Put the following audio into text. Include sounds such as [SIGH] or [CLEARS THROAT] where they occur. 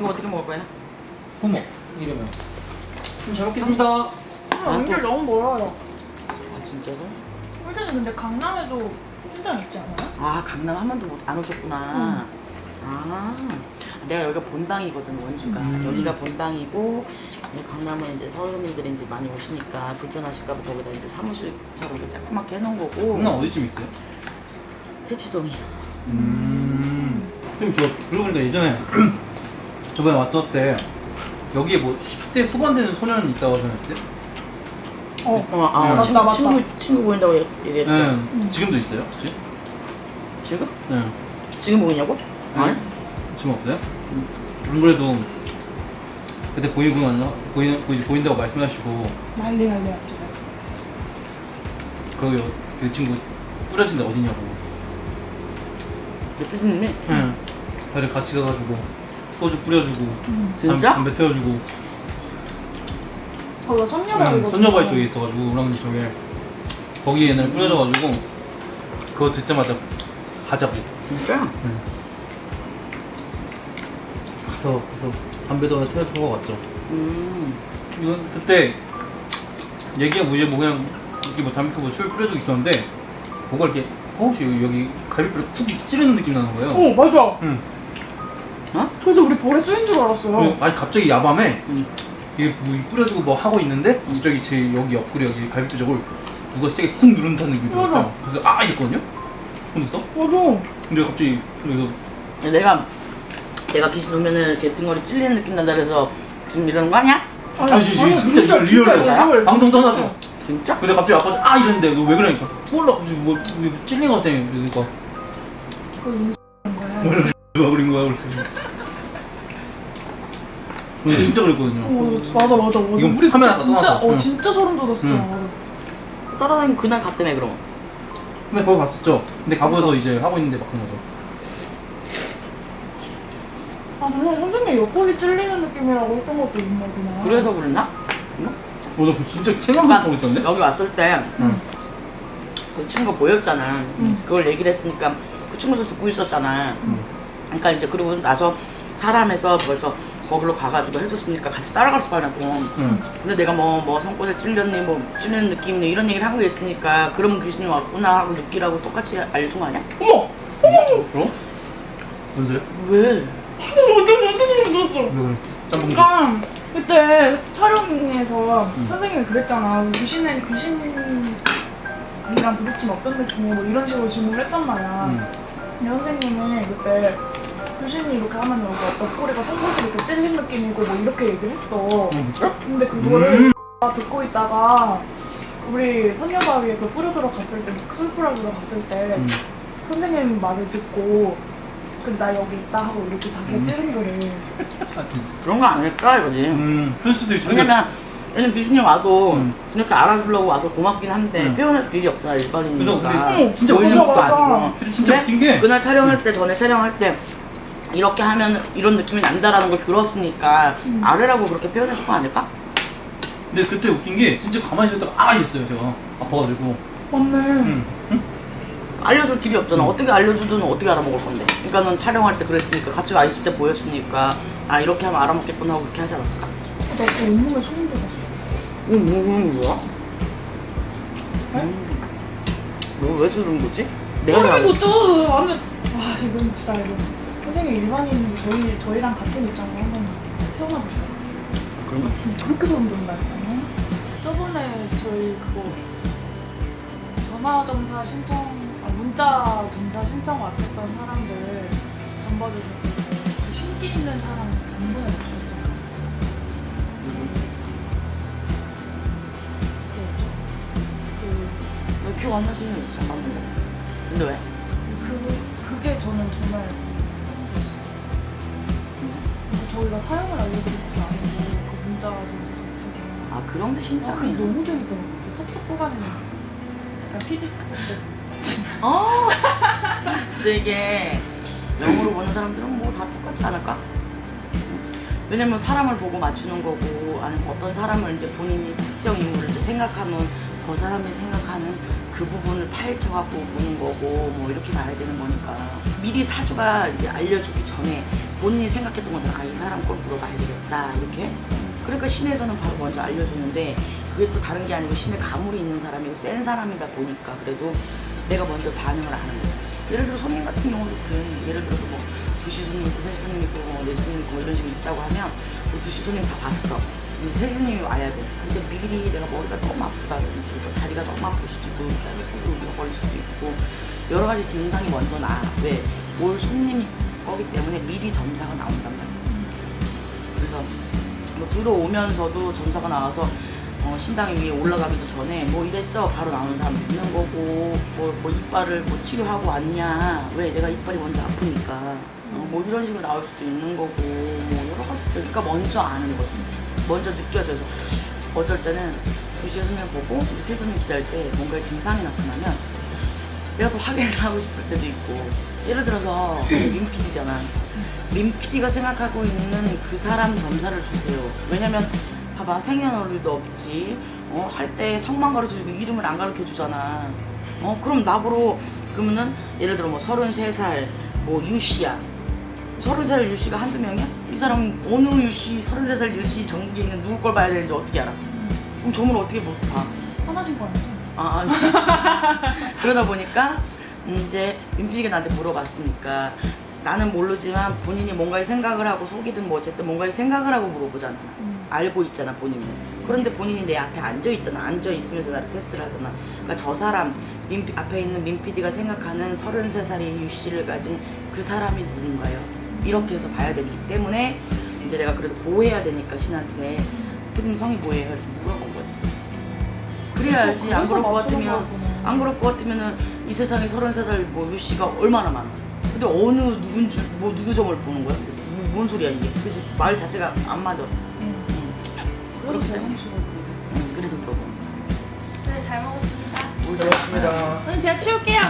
이거 어떻게 먹을 거야? 부먹 이러면. 좀잘 먹겠습니다. 아, 연결 또- 너무 멀어요. 아 진짜로? 홀든이 근데 강남에도 현장 있지 않아요? 아 강남 한 번도 못- 안 오셨구나. 아 내가 여기가 본당이거든 원주가 음. 여기가 본당이고 이 강남은 이제 서울님들이 이제 많이 오시니까 불편하실까 봐 거기다 이제 사무실처럼 이렇게 조그맣게 해놓은 거고 누나 어디쯤 있어요? 대치동이야. 음. 그럼 저 그러고 보니까 예전에 [CLEARS THROAT] 저번에 왔을 때 여기에 뭐 10대 후반 되는 소년 있다고 하셨을 때? 어. 어, 아 맞다, 친구, 맞다. 친구 친구 보인다고 얘-. 네. 지금도 있어요? 혹시? 지금? 네. 지금 보이냐고? 아니. 지금 없어요? 안 그래도 그때 보이고 나 보이 보이 보인다고 말씀하시고 난리 난리였지. 그, 그 친구 뿌려진 데 어디냐고. 대표님이 응. 다들 같이 가가지고 소주 뿌려주고 음. 진짜? 담배 태워주고. 거기가 선녀바위. 응, 선녀바위 쪽에 있어가지고 우랑지 쪽에 거기 옛날에 뿌려져가지고 그거 듣자마자 가자고. 진짜? 가서 가서 담배도 하나 태워주고 왔죠. 음. 이건 그때 얘기가 뭐지 뭐 그냥 이렇게 뭐 담배 피고 술 뿌려주고 있었는데 뭐가 이렇게 어 혹시 여기, 여기 갈비뼈를 푹 찌르는 느낌 나는 거예요. 어 맞아. 응. 그래서 우리 볼에 쏘인 줄 알았어요. 그리고 아니 갑자기 야밤에 음. 이게 뭐 뿌려주고 뭐 하고 있는데 갑자기 제 여기 옆구리 여기 갈비뼈 저걸 누가 세게 쿵 누른다는 느낌이 맞아. 들었어요. 그래서 아 이랬거든요. 혼자서. 맞아. 근데 갑자기 그래서 내가 내가 귀신 오면은 이렇게 등골이 찔리는 느낌 난다 그래서 지금 이러는 거 아니야? 아니, 진짜, 진짜 이거 리얼로. 리얼. 방송 떠나서. 진짜? 근데 갑자기 아빠가 아 이랬는데 너왜 그러니까 몰라 갑자기 뭐, 뭐 찔린 것 같아 그러니까 그 인식한 거야. 누가 그린 거야 그래서 근데 진짜 그랬거든요. 어, 맞아 맞아 맞아. 이건 우리 카메라 진짜 떠나서. 어 응. 진짜 소름 돋았었잖아. 응. 맞아. 따라다니면 그날 갔다며 그럼 근데 거기 갔었죠. 근데 가보에서 이제 하고 있는데 막 그런 거죠. 아 정말 선생님 옆구리 찔리는 느낌이라고 했던 것도 있네 그냥. 그래서 그랬나? 어, 나그 진짜 생각도 못 하고 있었는데? 여기 왔을 때 그 응. 친구가 보였잖아 응. 그걸 얘기를 했으니까 그 친구도 듣고 있었잖아 응. 그러니까 이제 그러고 나서 사람에서 벌써 거기로 가가지고 해줬으니까 같이 따라갔을 거 아니야 응. 근데 내가 뭐, 뭐 손꼽에 찔렸니, 뭐 찔리는 느낌이니 이런 얘기를 하고 있으니까 그럼 귀신이 왔구나 하고 느끼라고 똑같이 알려준 거 아니야? 어머. 그럼? 언제? 왜? 완전 소름 돋았어. 왜 그래? 짬뽕 좀. 그러니까 그때 촬영에서 응. 선생님이 그랬잖아. 귀신은 귀신이랑 부딪히면 어떤 느낌이야? 뭐 이런 식으로 질문을 했단 말이야. 응. 근데 선생님이 그때 귀신이 이렇게 하면 여기 옆구리가 송곳이 이렇게 찔린 느낌이고 뭐 이렇게 얘기를 했어. 어, 진짜? 근데 그거를 음. 듣고 있다가 우리 선녀바위에 그 뿌려 들어 갔을 때, 술 뿌려 들어 갔을 때 응. 선생님 말을 듣고 그래 나 여기 있다 하고 이렇게 자기가 음. 찌른 거를 아, 진짜. 그런 거 아닐까 이거지. 음, 그럴 수도 있죠. 왜냐면 왜냐면 귀신이 와도 음. 이렇게 알아주려고 와서 고맙긴 한데 음. 표현할 길이 없잖아 그래서 일반인이니까. 근데 응, 진짜 맞아, 것도 맞아. 아니고. 근데 진짜 근데 웃긴 게 그날 촬영할 때 전에 촬영할 때 이렇게 하면 이런 느낌이 난다라는 걸 들었으니까 음. 아래라고 그렇게 표현해 준 거 아닐까? 근데 그때 웃긴 게 진짜 가만히 있다가 아 이랬어요 제가 아파가지고 맞네 응. 응? 알려줄 길이 없잖아. 음. 어떻게 알려주든 어떻게 알아먹을 건데. 그러니까 넌 촬영할 때 그랬으니까 같이 와 있을 때 보였으니까 아 이렇게 하면 알아먹겠구나 하고 그렇게 하지 않았을까? 나또 온몸에 소름 돋았어 응, 뭐, 뭐, 뭐야? 네? 너왜 저런 거지? 내가 소름이 잘- 돋죠 완전 와 이건 진짜 이거 선생님 일반인 저희, 저희랑 같은 입장에서 한번 태어나보셨어요 그런 거? 진짜 그렇게 소름 돋는다니까요 저번에 저희 그거 전화 점사 신청 아 문자 점사 신청 왔었던 사람들 전봐주셨을 때그 신기 있는 사람 안 보내주셨잖아요 그왜 기억 안 나지? 잠깐만. 근데 왜? 그, 그게 저는 정말 그래서 저희가 사연을 알려드릴 것도 아니고 그 문자 전체 자체가 아 그런 게 아, 신청이 그게 너무 재밌더라고요 속속 뽑아내는 약간 피지 건데 어. 근데 이게 영어로 보는 사람들은 뭐 다 똑같지 않을까? 왜냐면 사람을 보고 맞추는 거고 아니면 어떤 사람을 이제 본인이 특정 인물을 이제 생각하면 저 사람이 생각하는 그 부분을 파헤쳐갖고 보는 거고 뭐 이렇게 가야 되는 거니까. 미리 사주가 이제 알려주기 전에 본인이 생각했던 것은 아이 사람 걸 물어봐야 되겠다 이렇게? 그러니까 시내에서는 바로 먼저 알려주는데 그게 또 다른 게 아니고 시내 가물이 있는 사람이고 센 사람이다 보니까 그래도 내가 먼저 반응을 하는 거지. 예를 들어 손님 같은 경우도 그래. 예를 들어서 뭐 두시 손님 있고 세 손님 있고 뭐네 손님 있고 뭐 이런 식으로 있다고 하면 그 두시 손님 다 봤어. 이제 세 손님이 와야 돼. 근데 미리 내가 머리가 너무 아프다든지 또 다리가 너무 아플 수도 있고 소리가 걸릴 수도 있고 여러 가지 증상이 먼저 나. 왜? 올 손님이 거기 때문에 미리 점사가 나온단 말이야. 그래서 뭐 들어오면서도 점사가 나와서 어, 신당 위에 올라가기도 전에 뭐 이랬죠 바로 나오는 사람도 있는 거고 뭐, 뭐 이빨을 뭐 치료하고 왔냐 왜 내가 이빨이 먼저 아프니까 어, 뭐 이런 식으로 나올 수도 있는 거고 뭐 여러 가지들 그러니까 먼저 아는 거지 먼저 느껴져서 어쩔 때는 주시의 손님 보고 새 손님 기다릴 때 뭔가 증상이 나타나면 내가 또 확인을 하고 싶을 때도 있고. 예를 들어서 민PD잖아. 민PD가 생각하고 있는 그 사람 점사를 주세요. 왜냐면 봐봐 생년월일도 없지. 어, 할 때 성만 가르쳐주고 이름을 안 가르쳐주잖아. 어 그럼 나보러 그러면은 예를 들어 뭐 33살 뭐 유씨야. 33살 유씨가 한두 명이야? 이 사람 어느 유씨 33살 유씨 전국에 있는 누구 걸 봐야 되는지 어떻게 알아? 그럼 점을 어떻게 못 봐? 화나신 거 아니죠? 아, 아니. [LAUGHS] 그러다 보니까 이제 민피디가 나한테 물어봤으니까 나는 모르지만 본인이 뭔가의 생각을 하고 속이든 뭐 어쨌든 뭔가의 생각을 하고 물어보잖아. 음. 알고 있잖아 본인은. 그런데 본인이 내 앞에 앉아 있잖아. 앉아 있으면서 나를 테스트를 하잖아. 그러니까 저 사람 민 앞에 있는 민피디가 생각하는 33살의 유 씨를 가진 그 사람이 누군가요? 이렇게 해서 봐야 되기 때문에 이제 내가 그래도 보호해야 되니까 신한테 피디님 성이 뭐예요? 이렇게 물어본 거지. 그래야지 안 그럴 것 같으면 안 그럴 것 같으면은 이 세상에 33살 뭐 유씨가 얼마나 많아. 근데 어느 누군지 뭐 누구 점을 보는 거야? 그래서 뭐, 뭔 소리야 이게? 그래서 말 자체가 안 맞아. 응. 응. 그래도 그렇기 제 때문에. 응, 그래서 물어보는 거야. 네, 잘 먹었습니다. 오늘 제가 치울게요.